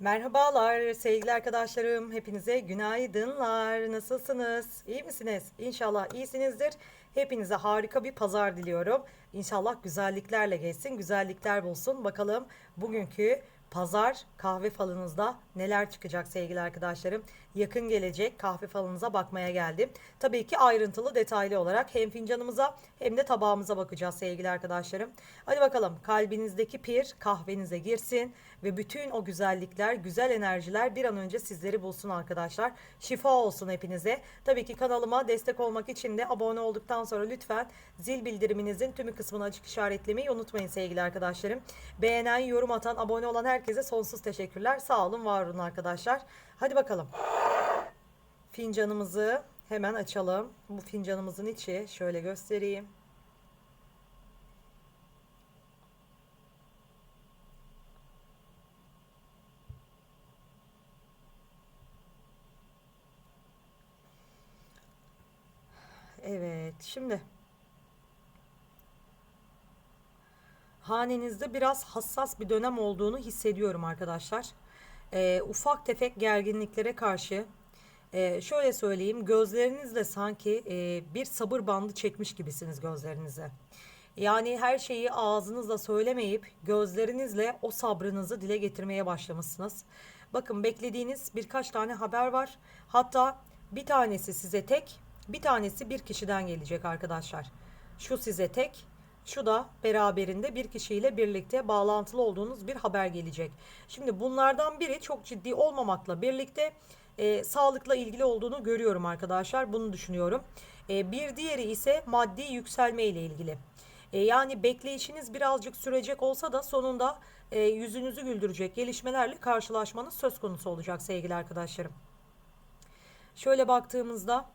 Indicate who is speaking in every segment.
Speaker 1: Merhabalar sevgili arkadaşlarım. Hepinize günaydınlar. Nasılsınız? İyi misiniz? İnşallah iyisinizdir. Hepinize harika bir pazar diliyorum. İnşallah güzelliklerle geçsin, güzellikler bulsun. Bakalım bugünkü pazar kahve falınızda neler çıkacak sevgili arkadaşlarım. Yakın gelecek kahve falınıza bakmaya geldim. Tabii ki ayrıntılı detaylı olarak hem fincanımıza hem de tabağımıza bakacağız sevgili arkadaşlarım. Hadi bakalım kalbinizdeki pir kahvenize girsin ve bütün o güzellikler, güzel enerjiler bir an önce sizleri bulsun arkadaşlar. Şifa olsun hepinize. Tabii ki kanalıma destek olmak için de abone olduktan sonra lütfen zil bildiriminizin tümü kısmını açık işaretlemeyi unutmayın sevgili arkadaşlarım. Beğenen, yorum atan, abone olan herkese sonsuz teşekkürler. Sağ olun, var olun arkadaşlar. Hadi bakalım. Fincanımızı hemen açalım. Bu fincanımızın içi şöyle göstereyim. Evet, şimdi hanenizde biraz hassas bir dönem olduğunu hissediyorum arkadaşlar. Ee, ufak tefek gerginliklere karşı e, şöyle söyleyeyim, gözlerinizle sanki e, bir sabır bandı çekmiş gibisiniz gözlerinize. Yani her şeyi ağzınızla söylemeyip gözlerinizle o sabrınızı dile getirmeye başlamışsınız. Bakın beklediğiniz birkaç tane haber var. Hatta bir tanesi size tek, bir tanesi bir kişiden gelecek arkadaşlar. Şu size tek, şu da beraberinde bir kişiyle birlikte bağlantılı olduğunuz bir haber gelecek. Şimdi bunlardan biri çok ciddi olmamakla birlikte e, sağlıkla ilgili olduğunu görüyorum arkadaşlar. Bunu düşünüyorum. E, bir diğeri ise maddi yükselme ile ilgili. E, yani bekleyişiniz birazcık sürecek olsa da sonunda e, yüzünüzü güldürecek gelişmelerle karşılaşmanız söz konusu olacak sevgili arkadaşlarım. Şöyle baktığımızda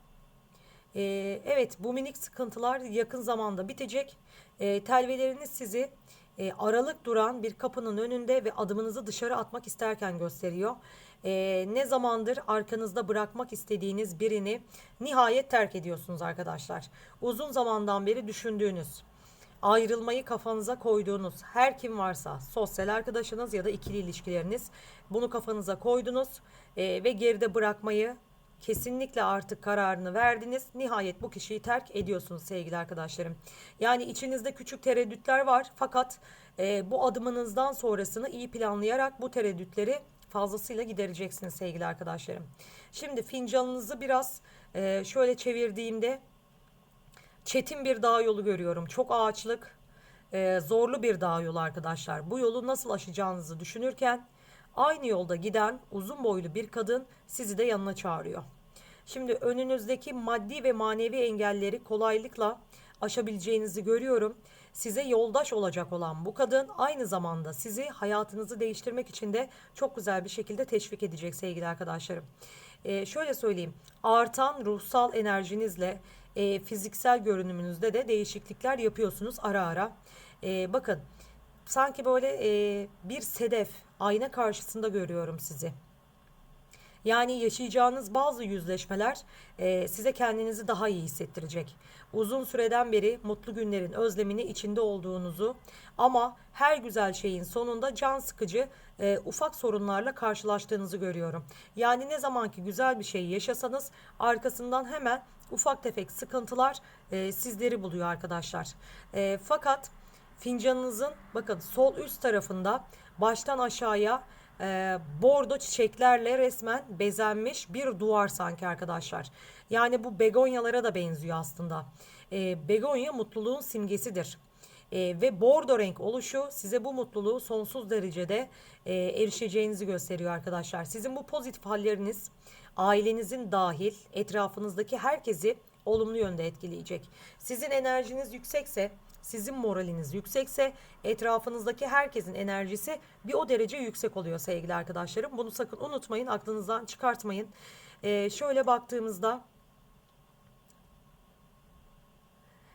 Speaker 1: e, evet bu minik sıkıntılar yakın zamanda bitecek. E, telveleriniz sizi e, aralık duran bir kapının önünde ve adımınızı dışarı atmak isterken gösteriyor. E, ne zamandır arkanızda bırakmak istediğiniz birini nihayet terk ediyorsunuz arkadaşlar. Uzun zamandan beri düşündüğünüz, ayrılmayı kafanıza koyduğunuz her kim varsa sosyal arkadaşınız ya da ikili ilişkileriniz bunu kafanıza koydunuz e, ve geride bırakmayı kesinlikle artık kararını verdiniz. Nihayet bu kişiyi terk ediyorsunuz sevgili arkadaşlarım. Yani içinizde küçük tereddütler var fakat e, bu adımınızdan sonrasını iyi planlayarak bu tereddütleri fazlasıyla gidereceksiniz sevgili arkadaşlarım. Şimdi fincanınızı biraz e, şöyle çevirdiğimde çetin bir dağ yolu görüyorum. Çok ağaçlık, e, zorlu bir dağ yolu arkadaşlar. Bu yolu nasıl aşacağınızı düşünürken aynı yolda giden uzun boylu bir kadın sizi de yanına çağırıyor. Şimdi önünüzdeki maddi ve manevi engelleri kolaylıkla aşabileceğinizi görüyorum. Size yoldaş olacak olan bu kadın aynı zamanda sizi hayatınızı değiştirmek için de çok güzel bir şekilde teşvik edecek sevgili arkadaşlarım. Ee, şöyle söyleyeyim, artan ruhsal enerjinizle e, fiziksel görünümünüzde de değişiklikler yapıyorsunuz ara ara. Ee, bakın, sanki böyle e, bir sedef, ayna karşısında görüyorum sizi. Yani yaşayacağınız bazı yüzleşmeler e, size kendinizi daha iyi hissettirecek. Uzun süreden beri mutlu günlerin özlemini içinde olduğunuzu ama her güzel şeyin sonunda can sıkıcı e, ufak sorunlarla karşılaştığınızı görüyorum. Yani ne zamanki güzel bir şey yaşasanız arkasından hemen ufak tefek sıkıntılar e, sizleri buluyor arkadaşlar. E, fakat fincanınızın bakın sol üst tarafında baştan aşağıya e, bordo çiçeklerle resmen bezenmiş bir duvar sanki arkadaşlar. Yani bu begonyalara da benziyor aslında. E, begonya mutluluğun simgesidir. E, ve bordo renk oluşu size bu mutluluğu sonsuz derecede e, erişeceğinizi gösteriyor arkadaşlar. Sizin bu pozitif halleriniz ailenizin dahil etrafınızdaki herkesi olumlu yönde etkileyecek. Sizin enerjiniz yüksekse sizin moraliniz yüksekse etrafınızdaki herkesin enerjisi bir o derece yüksek oluyor sevgili arkadaşlarım. Bunu sakın unutmayın, aklınızdan çıkartmayın. Ee, şöyle baktığımızda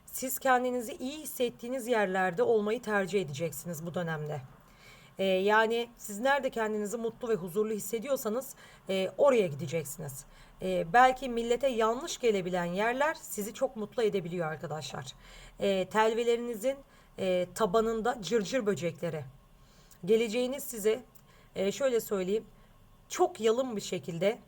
Speaker 1: siz kendinizi iyi hissettiğiniz yerlerde olmayı tercih edeceksiniz bu dönemde. Ee, yani siz nerede kendinizi mutlu ve huzurlu hissediyorsanız e, oraya gideceksiniz. Ee, belki millete yanlış gelebilen yerler sizi çok mutlu edebiliyor arkadaşlar. Ee, telvelerinizin e, tabanında cırcır böcekleri. Geleceğiniz size e, şöyle söyleyeyim çok yalın bir şekilde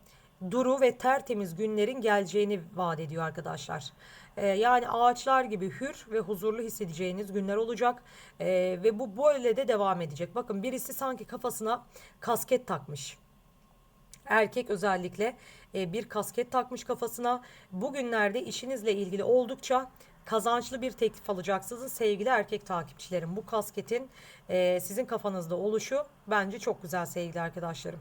Speaker 1: duru ve tertemiz günlerin geleceğini vaat ediyor arkadaşlar. Ee, yani ağaçlar gibi hür ve huzurlu hissedeceğiniz günler olacak Ee, ve bu böyle de devam edecek. Bakın birisi sanki kafasına kasket takmış. Erkek özellikle e, bir kasket takmış kafasına. Bugünlerde işinizle ilgili oldukça kazançlı bir teklif alacaksınız sevgili erkek takipçilerim. Bu kasketin e, sizin kafanızda oluşu bence çok güzel sevgili arkadaşlarım.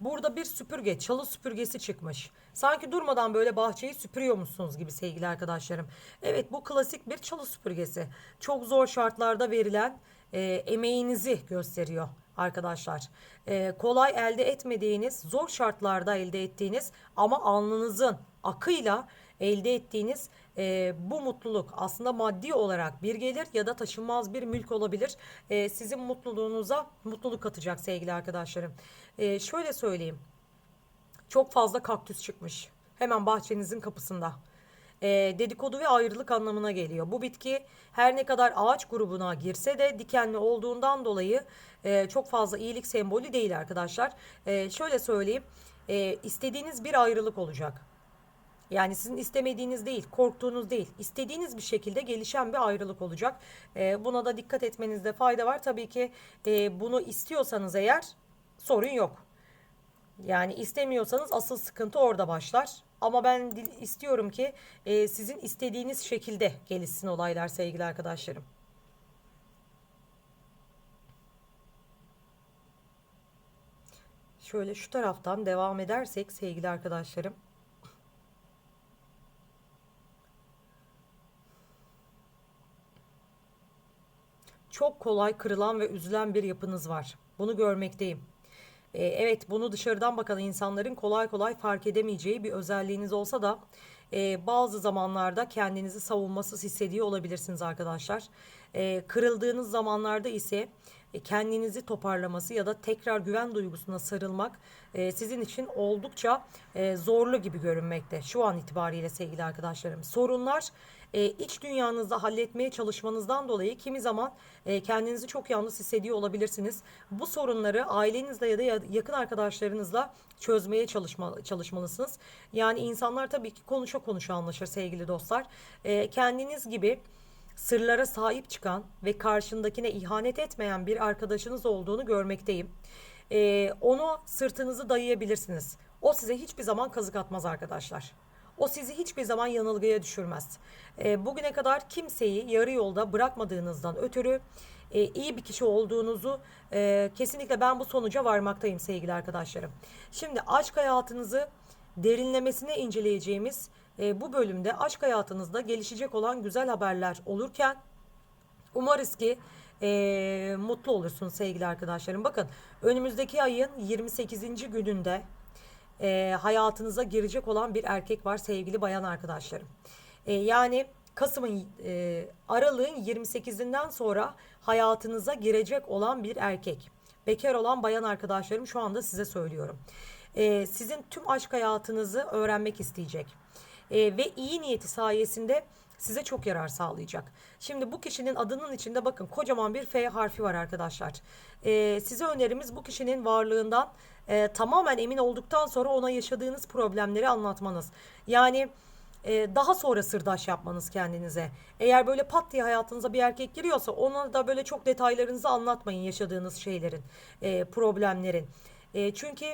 Speaker 1: Burada bir süpürge, çalı süpürgesi çıkmış. Sanki durmadan böyle bahçeyi süpürüyormuşsunuz gibi sevgili arkadaşlarım. Evet bu klasik bir çalı süpürgesi. Çok zor şartlarda verilen e, emeğinizi gösteriyor arkadaşlar. E, kolay elde etmediğiniz, zor şartlarda elde ettiğiniz ama alnınızın akıyla elde ettiğiniz e, bu mutluluk aslında maddi olarak bir gelir ya da taşınmaz bir mülk olabilir. E, sizin mutluluğunuza mutluluk katacak sevgili arkadaşlarım. E, şöyle söyleyeyim. Çok fazla kaktüs çıkmış. Hemen bahçenizin kapısında. E, dedikodu ve ayrılık anlamına geliyor. Bu bitki her ne kadar ağaç grubuna girse de dikenli olduğundan dolayı e, çok fazla iyilik sembolü değil arkadaşlar. E, şöyle söyleyeyim. E, istediğiniz bir ayrılık olacak. Yani sizin istemediğiniz değil, korktuğunuz değil, istediğiniz bir şekilde gelişen bir ayrılık olacak. E, buna da dikkat etmenizde fayda var. Tabii ki e, bunu istiyorsanız eğer sorun yok. Yani istemiyorsanız asıl sıkıntı orada başlar. Ama ben istiyorum ki e, sizin istediğiniz şekilde gelişsin olaylar sevgili arkadaşlarım. Şöyle şu taraftan devam edersek sevgili arkadaşlarım. Çok kolay kırılan ve üzülen bir yapınız var. Bunu görmekteyim. Ee, evet bunu dışarıdan bakan insanların kolay kolay fark edemeyeceği bir özelliğiniz olsa da e, bazı zamanlarda kendinizi savunmasız hissediyor olabilirsiniz arkadaşlar. E, kırıldığınız zamanlarda ise e, kendinizi toparlaması ya da tekrar güven duygusuna sarılmak e, sizin için oldukça e, zorlu gibi görünmekte. Şu an itibariyle sevgili arkadaşlarım. Sorunlar e, iç dünyanızda halletmeye çalışmanızdan dolayı kimi zaman e, kendinizi çok yalnız hissediyor olabilirsiniz. Bu sorunları ailenizle ya da yakın arkadaşlarınızla çözmeye çalışma, çalışmalısınız. Yani insanlar tabii ki konuşa konuşa anlaşır sevgili dostlar. E, kendiniz gibi sırlara sahip çıkan ve karşındakine ihanet etmeyen bir arkadaşınız olduğunu görmekteyim. Ee, onu sırtınızı dayayabilirsiniz. O size hiçbir zaman kazık atmaz arkadaşlar. O sizi hiçbir zaman yanılgıya düşürmez. E, bugüne kadar kimseyi yarı yolda bırakmadığınızdan ötürü e, iyi bir kişi olduğunuzu e, kesinlikle ben bu sonuca varmaktayım sevgili arkadaşlarım. Şimdi aşk hayatınızı derinlemesine inceleyeceğimiz e, bu bölümde aşk hayatınızda gelişecek olan güzel haberler olurken umarız ki e, mutlu olursunuz sevgili arkadaşlarım. Bakın önümüzdeki ayın 28. gününde e, hayatınıza girecek olan bir erkek var sevgili bayan arkadaşlarım. E, yani Kasım'ın e, aralığın 28'inden sonra hayatınıza girecek olan bir erkek. Bekar olan bayan arkadaşlarım şu anda size söylüyorum. E, sizin tüm aşk hayatınızı öğrenmek isteyecek. E, ve iyi niyeti sayesinde size çok yarar sağlayacak. Şimdi bu kişinin adının içinde bakın kocaman bir F harfi var arkadaşlar. E, size önerimiz bu kişinin varlığından e, tamamen emin olduktan sonra ona yaşadığınız problemleri anlatmanız. Yani e, daha sonra sırdaş yapmanız kendinize. Eğer böyle pat diye hayatınıza bir erkek giriyorsa ona da böyle çok detaylarınızı anlatmayın yaşadığınız şeylerin, e, problemlerin. E, çünkü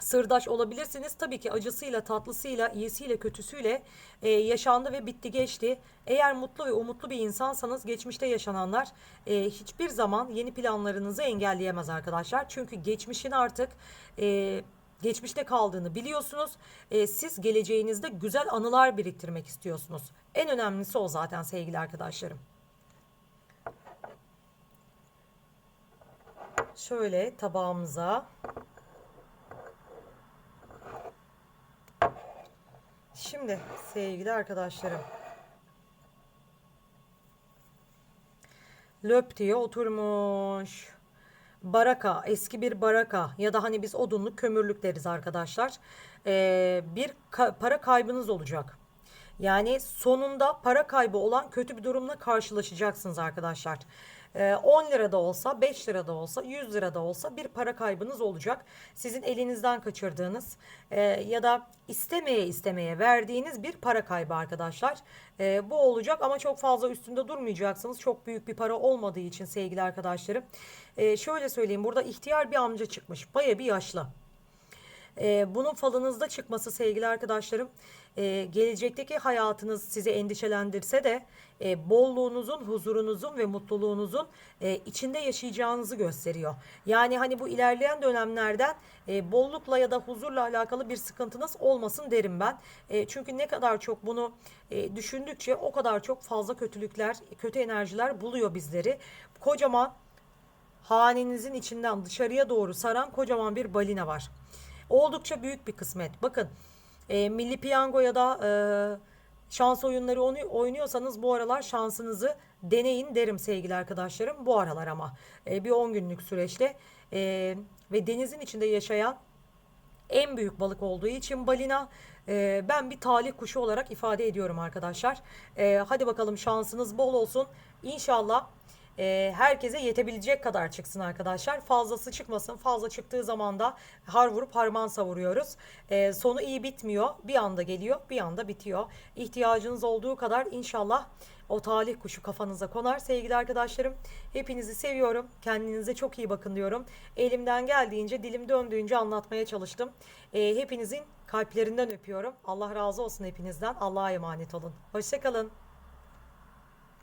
Speaker 1: sırdaş olabilirsiniz. Tabii ki acısıyla, tatlısıyla, iyisiyle, kötüsüyle e, yaşandı ve bitti geçti. Eğer mutlu ve umutlu bir insansanız geçmişte yaşananlar e, hiçbir zaman yeni planlarınızı engelleyemez arkadaşlar. Çünkü geçmişin artık e, geçmişte kaldığını biliyorsunuz. E, siz geleceğinizde güzel anılar biriktirmek istiyorsunuz. En önemlisi o zaten sevgili arkadaşlarım. Şöyle tabağımıza Şimdi sevgili arkadaşlarım. Löp diye oturmuş. Baraka, eski bir baraka ya da hani biz odunluk kömürlük deriz arkadaşlar. Ee, bir ka para kaybınız olacak. Yani sonunda para kaybı olan kötü bir durumla karşılaşacaksınız arkadaşlar. Ee, 10 lira da olsa, 5 lira da olsa, 100 lira da olsa bir para kaybınız olacak. Sizin elinizden kaçırdığınız e, ya da istemeye istemeye verdiğiniz bir para kaybı arkadaşlar. E, bu olacak ama çok fazla üstünde durmayacaksınız. Çok büyük bir para olmadığı için sevgili arkadaşlarım. Şöyle söyleyeyim burada ihtiyar bir amca çıkmış. Baya bir yaşlı. Ee, bunun falınızda çıkması sevgili arkadaşlarım e, gelecekteki hayatınız sizi endişelendirse de e, bolluğunuzun, huzurunuzun ve mutluluğunuzun e, içinde yaşayacağınızı gösteriyor. Yani hani bu ilerleyen dönemlerden e, bollukla ya da huzurla alakalı bir sıkıntınız olmasın derim ben. E, çünkü ne kadar çok bunu e, düşündükçe o kadar çok fazla kötülükler, kötü enerjiler buluyor bizleri. Kocaman hanenizin içinden dışarıya doğru saran kocaman bir balina var. Oldukça büyük bir kısmet. Bakın e, Milli Piyango ya da e, şans oyunları oynuyorsanız bu aralar şansınızı deneyin derim sevgili arkadaşlarım. Bu aralar ama E, bir 10 günlük süreçte e, ve denizin içinde yaşayan en büyük balık olduğu için balina e, ben bir talih kuşu olarak ifade ediyorum arkadaşlar. E, hadi bakalım şansınız bol olsun. İnşallah e, herkese yetebilecek kadar çıksın arkadaşlar. Fazlası çıkmasın. Fazla çıktığı zaman da har vurup harman savuruyoruz. E, sonu iyi bitmiyor. Bir anda geliyor, bir anda bitiyor. İhtiyacınız olduğu kadar inşallah o talih kuşu kafanıza konar sevgili arkadaşlarım. Hepinizi seviyorum. Kendinize çok iyi bakın diyorum. Elimden geldiğince, dilim döndüğünce anlatmaya çalıştım. E, hepinizin kalplerinden öpüyorum. Allah razı olsun hepinizden. Allah'a emanet olun. Hoşçakalın.